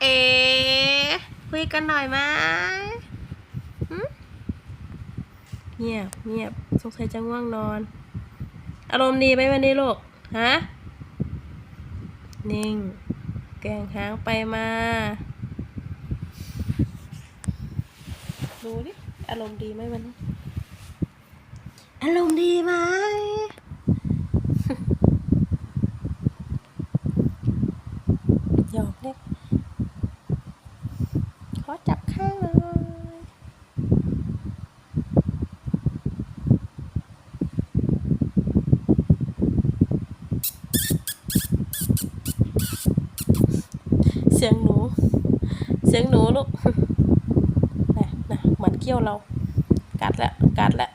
เอคุยกันหน่อยไหมเงียบเงียบสงสัยจะง่วงนอน อารมณ์ดีไหมวันนี้ลูกฮะนิ่ง แกงหางไปมา ดูดิ อารมณ์ดีไหมวันนี้ อารมณ์ดีไหมหยอกเล็ก เสียงหนู เสียงหนูลูกนะนะเหมือนเกี้ยวเรา กัดแล้วกัดแล้ว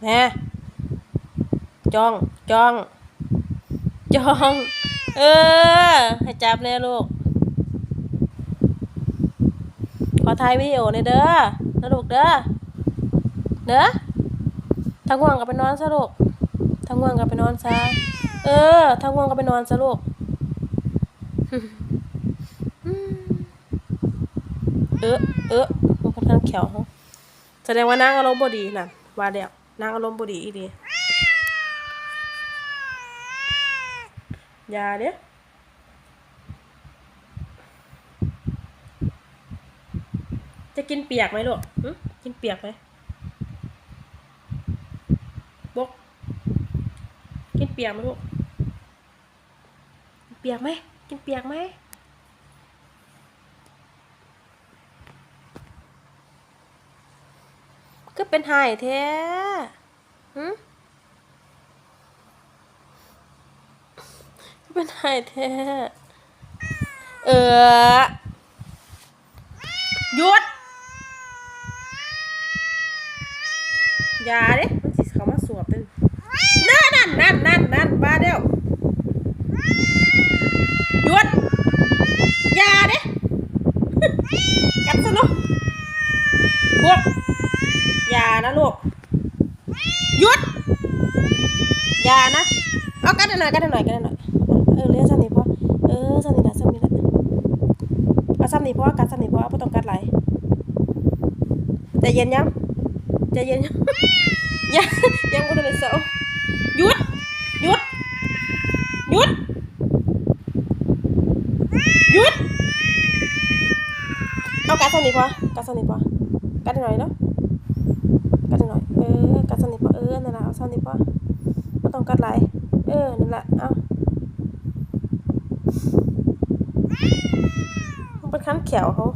แม่จ้องจ้องจ้อง เออ ให้จับเลยลูก ข อถ่ายวิดีโอเลยเด้อนะลูกเด้อเด้อถ้าง่วงก็ไปนอนซะลูกถ้าง่วงก็ไปนอนซะเออถ้าง่วงก็ไปนอนซะลูกเออเออมันค่อนข้างแข็งแสดงว่านางอารมณ์บดีน่ะว่าแล้วนางอารมณ์บดีอีดีอย่าเด้ จะกินเปียกไหมลูกกินเปียกไหมบกกินเปียกไหมลูกกินเปียกไหมกินเปียกไหมก็เป็นไห้แท้หึเป็นไห้แท้ เออหยุด อ ยาเด้มันสิเขามาสวบตึงนั่นนั่นนั่นนั่นนั่นมาเดียวหยุดยาเด้กัดซะเนาะพวกยานะลูกหยุดยานะเอากันหน่อยกันหน่อยกันหน่อยเออเลี้ยงซ้ำนี่พอเออซ้ำนี่ละซ้ำนี่ละเอาซ้ำนี่พอกัดซ้ำนี่พอไม่ต้องกัดไหลายใจเย็นยัง ใจเย็นยังยังยังไม่ได้เลยสาหยุดหยุดหยุดหยุดเอากัดซ้ำนี่พอกัดซ้ำนี่พอกัดหน่อยเนาะกัดหน่อยเออกัดสนิทปะเออนั่นแหละเอาสนิทปะไม่ต้องกัดไหลยเออนั่นแหละเอามันเป็นขั้นแขวเขา